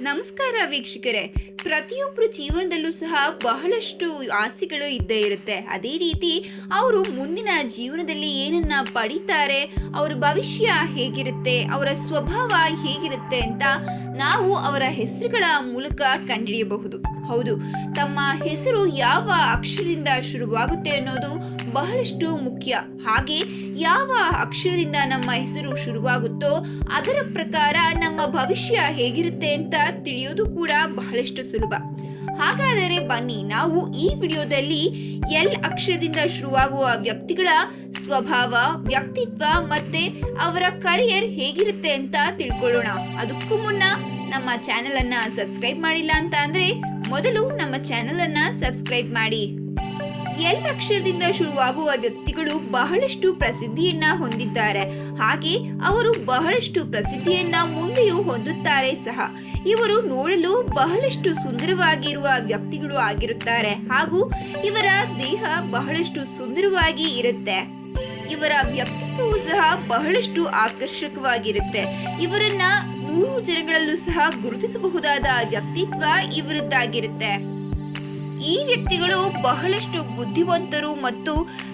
ನಮಸ್ಕಾರ ವೀಕ್ಷಕರೇ. ಪ್ರತಿಯೊಬ್ಬರು ಜೀವನದಲ್ಲೂ ಸಹ ಬಹಳಷ್ಟು ಆಸೆಗಳು ಇದ್ದೇ ಇರುತ್ತೆ. ಅದೇ ರೀತಿ ಅವರು ಮುಂದಿನ ಜೀವನದಲ್ಲಿ ಏನನ್ನ ಪಡಿತಾರೆ, ಅವರ ಭವಿಷ್ಯ ಹೇಗಿರುತ್ತೆ, ಅವರ ಸ್ವಭಾವ ಹೇಗಿರುತ್ತೆ ಅಂತ ನಾವು ಅವರ ಹೆಸರುಗಳ ಮೂಲಕ ಕಂಡುಹಿಡಿಯಬಹುದು ಹೌದು, ತಮ್ಮ ಹೆಸರು ಯಾವ ಅಕ್ಷರದಿಂದ ಶುರುವಾಗುತ್ತೆ ಅನ್ನೋದು ಬಹಳಷ್ಟು ಮುಖ್ಯ. ಹಾಗೆ ಯಾವ ಅಕ್ಷರದಿಂದ ನಮ್ಮ ಹೆಸರು ಶುರುವಾಗುತ್ತೋ ಅದರ ಪ್ರಕಾರ ನಮ್ಮ ಭವಿಷ್ಯ ಹೇಗಿರುತ್ತೆ ಅಂತ ತಿಳಿಯೋದು ಕೂಡ ಬಹಳಷ್ಟು ಸುಲಭ. ಹಾಗಾದರೆ ಬನ್ನಿ, ನಾವು ಈ ವಿಡಿಯೋದಲ್ಲಿ ಎಲ್ ಅಕ್ಷರದಿಂದ ಶುರುವಾಗುವ ವ್ಯಕ್ತಿಗಳ ಸ್ವಭಾವ, ವ್ಯಕ್ತಿತ್ವ ಮತ್ತೆ ಅವರ ಕರಿಯರ್ ಹೇಗಿರುತ್ತೆ ಅಂತ ತಿಳ್ಕೊಳ್ಳೋಣ. ಅದಕ್ಕೂ ಮುನ್ನ ನಮ್ಮ ಚಾನೆಲ್ ಅನ್ನ ಸಬ್ಸ್ಕ್ರೈಬ್ ಮಾಡಿಲ್ಲ ಅಂತ ಅಂದ್ರೆ ಮೊದಲು ನಮ್ಮ ಚಾನೆಲ್ ಅನ್ನ ಸಬ್ಸ್ಕ್ರೈಬ್ ಮಾಡಿ. ಎಲ್ ಅಕ್ಷರದಿಂದ ಶುರುವಾಗುವ ವ್ಯಕ್ತಿಗಳು ಬಹಳಷ್ಟು ಪ್ರಸಿದ್ಧಿಯನ್ನ ಹೊಂದಿದ್ದಾರೆ. ಹಾಗೆ ಅವರು ಬಹಳಷ್ಟು ಪ್ರಸಿದ್ಧಿಯನ್ನ ಮುಂದೆಯೂ ಹೊಂದುತ್ತಾರೆ ಸಹ. ಇವರು ನೋಡಲು ಬಹಳಷ್ಟು ಸುಂದರವಾಗಿರುವ ವ್ಯಕ್ತಿಗಳು ಆಗಿರುತ್ತಾರೆ. ಹಾಗೂ ಇವರ ದೇಹ ಬಹಳಷ್ಟು ಸುಂದರವಾಗಿ ಇರುತ್ತೆ. ಇವರ ವ್ಯಕ್ತಿತ್ವವು ಸಹ ಬಹಳಷ್ಟು ಆಕರ್ಷಕವಾಗಿರುತ್ತೆ. ಇವರನ್ನ ನೂರು ಜನಗಳಲ್ಲೂ ಸಹ ಗುರುತಿಸಬಹುದಾದ ವ್ಯಕ್ತಿತ್ವ ಇವರದ್ದಾಗಿರುತ್ತೆ. ಈ ವ್ಯಕ್ತಿಗಳು ಬಹಳಷ್ಟು ಬುದ್ಧಿವಂತರು ಮತ್ತು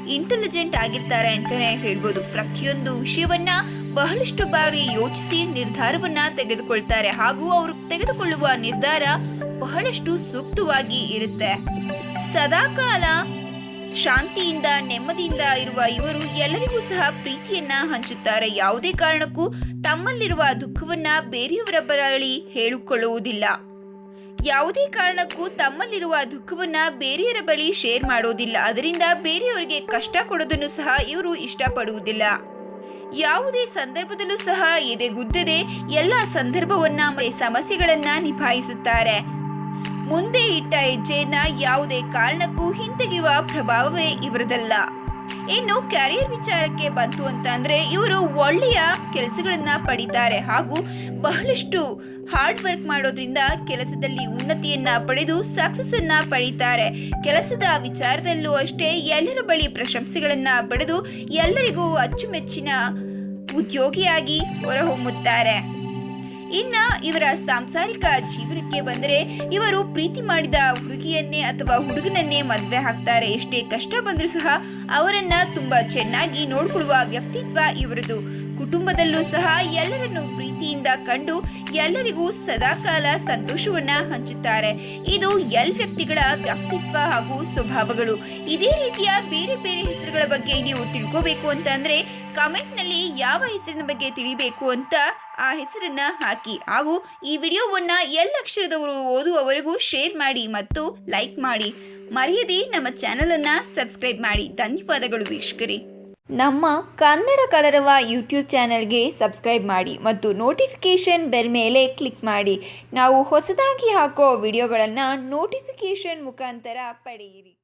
ಇಂಟೆಲಿಜೆಂಟ್ ಆಗಿರ್ತಾರೆ ಅಂತಾನೆ ಹೇಳ್ಬೋದು. ಪ್ರತಿಯೊಂದು ವಿಷಯವನ್ನ ಬಹಳಷ್ಟು ಬಾರಿ ಯೋಚಿಸಿ ನಿರ್ಧಾರವನ್ನ ತೆಗೆದುಕೊಳ್ತಾರೆ. ಹಾಗೂ ಅವರು ತೆಗೆದುಕೊಳ್ಳುವ ನಿರ್ಧಾರ ಬಹಳಷ್ಟು ಸೂಕ್ತವಾಗಿ ಇರುತ್ತೆ. ಸದಾಕಾಲ ಶಾಂತಿಯಿಂದ, ನೆಮ್ಮದಿಯಿಂದ ಇರುವ ಇವರು ಎಲ್ಲರಿಗೂ ಸಹ ಪ್ರೀತಿಯನ್ನ ಹಂಚುತ್ತಾರೆ. ಯಾವುದೇ ಕಾರಣಕ್ಕೂ ತಮ್ಮಲ್ಲಿರುವ ದುಃಖವನ್ನ ಬೇರೆಯವರ ಬಳಿ ಹೇಳಿಕೊಳ್ಳುವುದಿಲ್ಲ. ಯಾವುದೇ ಕಾರಣಕ್ಕೂ ತಮ್ಮಲ್ಲಿರುವ ದುಃಖವನ್ನ ಬೇರೆಯರ ಬಳಿ ಶೇರ್ ಮಾಡೋದಿಲ್ಲ. ಅದರಿಂದ ಬೇರೆಯವರಿಗೆ ಕಷ್ಟ ಕೊಡೋದನ್ನು ಸಹ ಇವರು ಇಷ್ಟಪಡುವುದಿಲ್ಲ. ಯಾವುದೇ ಸಂದರ್ಭದಲ್ಲೂ ಸಹ ಎದೆಗುದ್ದದೆ ಎಲ್ಲ ಸಂದರ್ಭವನ್ನ ಸಮಸ್ಯೆಗಳನ್ನ ನಿಭಾಯಿಸುತ್ತಾರೆ. ಮುಂದೆ ಇಟ್ಟ ಹೆಜ್ಜೆಯನ್ನ ಯಾವುದೇ ಕಾರಣಕ್ಕೂ ಹಿಂತೆಗೆಯುವ ಪ್ರಭಾವವೇ ಇವರದಲ್ಲ. ಇನ್ನು ಕ್ಯಾರಿಯರ್ ವಿಚಾರಕ್ಕೆ ಬಂತು ಅಂತ ಅಂದ್ರೆ ಇವರು ಒಳ್ಳೆಯ ಕೆಲಸಗಳನ್ನ ಪಡಿತಾರೆ ಹಾಗೂ ಬಹಳಷ್ಟು ಹಾರ್ಡ್ ವರ್ಕ್ ಮಾಡೋದ್ರಿಂದ ಕೆಲಸದಲ್ಲಿ ಉನ್ನತಿಯನ್ನ ಪಡೆದು ಸಕ್ಸಸ್ ಅನ್ನ ಪಡೀತಾರೆ. ಕೆಲಸದ ವಿಚಾರದಲ್ಲೂ ಅಷ್ಟೇ ಎಲ್ಲರ ಬಳಿ ಪ್ರಶಂಸೆಗಳನ್ನ ಪಡೆದು ಎಲ್ಲರಿಗೂ ಅಚ್ಚುಮೆಚ್ಚಿನ ಉದ್ಯೋಗಿಯಾಗಿ ಹೊರಹೊಮ್ಮುತ್ತಾರೆ. ಇನ್ನ ಇವರ ಸಾಂಸಾರಿಕ ಜೀವನಕ್ಕೆ ಬಂದರೆ ಇವರು ಪ್ರೀತಿ ಮಾಡಿದ ಹುಡುಗಿಯನ್ನೇ ಅಥವಾ ಹುಡುಗನನ್ನೇ ಮದುವೆ ಹಾಕ್ತಾರೆ. ಎಷ್ಟೇ ಕಷ್ಟ ಬಂದರೂ ಸಹ ಅವರನ್ನ ತುಂಬಾ ಚೆನ್ನಾಗಿ ನೋಡ್ಕೊಳ್ಳುವ ವ್ಯಕ್ತಿತ್ವ ಇವರದು. ಕುಟುಂಬದಲ್ಲೂ ಸಹ ಎಲ್ಲರನ್ನು ಪ್ರೀತಿಯಿಂದ ಕಂಡು ಎಲ್ಲರಿಗೂ ಸದಾಕಾಲ ಸಂತೋಷವನ್ನ ಹಂಚುತ್ತಾರೆ. ಇದು ಎಲ್ ವ್ಯಕ್ತಿಗಳ ವ್ಯಕ್ತಿತ್ವ ಹಾಗೂ ಸ್ವಭಾವಗಳು. ಇದೇ ರೀತಿಯ ಬೇರೆ ಬೇರೆ ಹೆಸರುಗಳ ಬಗ್ಗೆ ನೀವು ತಿಳ್ಕೋಬೇಕು ಅಂತ ಅಂದ್ರೆ ಕಮೆಂಟ್ನಲ್ಲಿ ಯಾವ ಹೆಸರಿನ ಬಗ್ಗೆ ತಿಳಿಬೇಕು ಅಂತ ಆ ಹೆಸರನ್ನ ಹಾಕಿ. ಹಾಗೂ ಈ ವಿಡಿಯೋವನ್ನ ಎಲ್ಲ ಅಕ್ಷರದವರು ಓದುವವರೆಗೂ ಶೇರ್ ಮಾಡಿ ಮತ್ತು ಲೈಕ್ ಮಾಡಿ. ಮರೆಯದೆ ನಮ್ಮ ಚಾನೆಲ್ ಅನ್ನ ಸಬ್ಸ್ಕ್ರೈಬ್ ಮಾಡಿ. ಧನ್ಯವಾದಗಳು ವೀಕ್ಷಕರೇ. ನಮ್ಮ ಕನ್ನಡ ಕಲರವ ಯೂಟ್ಯೂಬ್ ಚಾನಲ್ಗೆ ಸಬ್ಸ್ಕ್ರೈಬ್ ಮಾಡಿ ಮತ್ತು ನೋಟಿಫಿಕೇಷನ್ ಬೆಲ್ ಮೇಲೆ ಕ್ಲಿಕ್ ಮಾಡಿ. ನಾವು ಹೊಸದಾಗಿ ಹಾಕೋ ವಿಡಿಯೋಗಳನ್ನು ನೋಟಿಫಿಕೇಷನ್ ಮುಖಾಂತರ ಪಡೆಯಿರಿ.